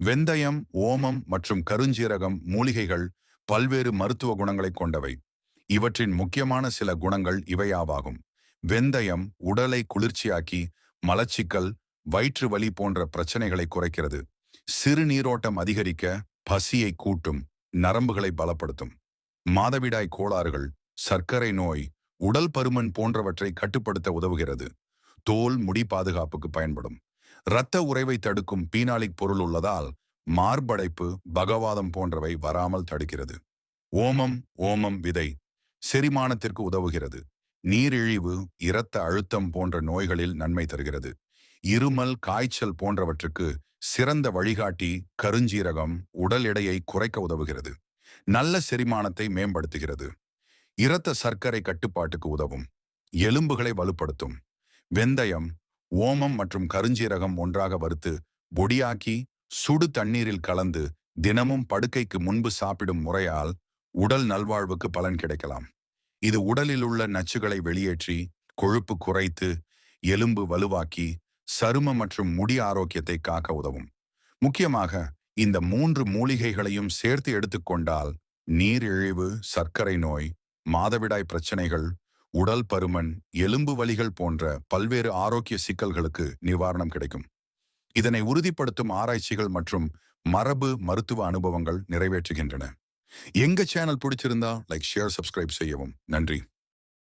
வெந்தயம் ஓமம் மற்றும் கருஞ்சீரகம் மூலிகைகள் பல்வேறு மருத்துவ குணங்களை கொண்டவை. இவற்றின் முக்கியமான சில குணங்கள் இவையாவாகும். வெந்தயம் உடலை குளிர்ச்சியாக்கி மலச்சிக்கல் வயிற்று வலி போன்ற பிரச்சனைகளை குறைக்கிறது. சிறுநீரோட்டம் அதிகரிக்க பசியை கூட்டும் நரம்புகளை பலப்படுத்தும். மாதவிடாய் கோளாறுகள் சர்க்கரை நோய் உடல் பருமன் போன்றவற்றை கட்டுப்படுத்த உதவுகிறது. தோல் முடி பாதுகாப்புக்கு பயன்படும். இரத்த உறைவை தடுக்கும் பீனாலிக் பொருள் உள்ளதால் மார்படைப்பு பகவாதம் போன்றவை வராமல் தடுக்கிறது. ஓமம் ஓமம் விதை செரிமானத்திற்கு உதவுகிறது. நீரிழிவு இரத்த அழுத்தம் போன்ற நோய்களில் நன்மை தருகிறது. இருமல் காய்ச்சல் போன்றவற்றுக்கு சிறந்த வழிகாட்டி கருஞ்சீரகம் உடல் எடையை குறைக்க உதவுகிறது. நல்ல செரிமானத்தை மேம்படுத்துகிறது. இரத்த சர்க்கரை கட்டுப்பாட்டுக்கு உதவும். எலும்புகளை வலுப்படுத்தும். வெந்தயம் ஓமம் மற்றும் கருஞ்சீரகம் ஒன்றாக வறுத்து பொடியாக்கி சுடு தண்ணீரில் கலந்து தினமும் படுக்கைக்கு முன்பு சாப்பிடும் முறையால் உடல் நல்வாழ்வுக்கு பலன் கிடைக்கலாம். இது உடலில் உள்ள நச்சுகளை வெளியேற்றி கொழுப்பு குறைத்து எலும்பு வலுவாக்கி சரும மற்றும் முடி ஆரோக்கியத்தை காக்க உதவும். முக்கியமாக இந்த மூன்று மூலிகைகளையும் சேர்த்து எடுத்துக்கொண்டால் நீரிழிவு சர்க்கரை நோய் மாதவிடாய் பிரச்சனைகள் உடல் பருமன் எலும்பு வலிகள் போன்ற பல்வேறு ஆரோக்கிய சிக்கல்களுக்கு நிவாரணம் கிடைக்கும். இதனை உறுதிப்படுத்தும் ஆராய்ச்சிகள் மற்றும் மரபு மருத்துவ அனுபவங்கள் நிறைவேற்றுகின்றன. எங்க சேனல் பிடிச்சிருந்தா லைக் ஷேர் சப்ஸ்கிரைப் செய்யவும். நன்றி.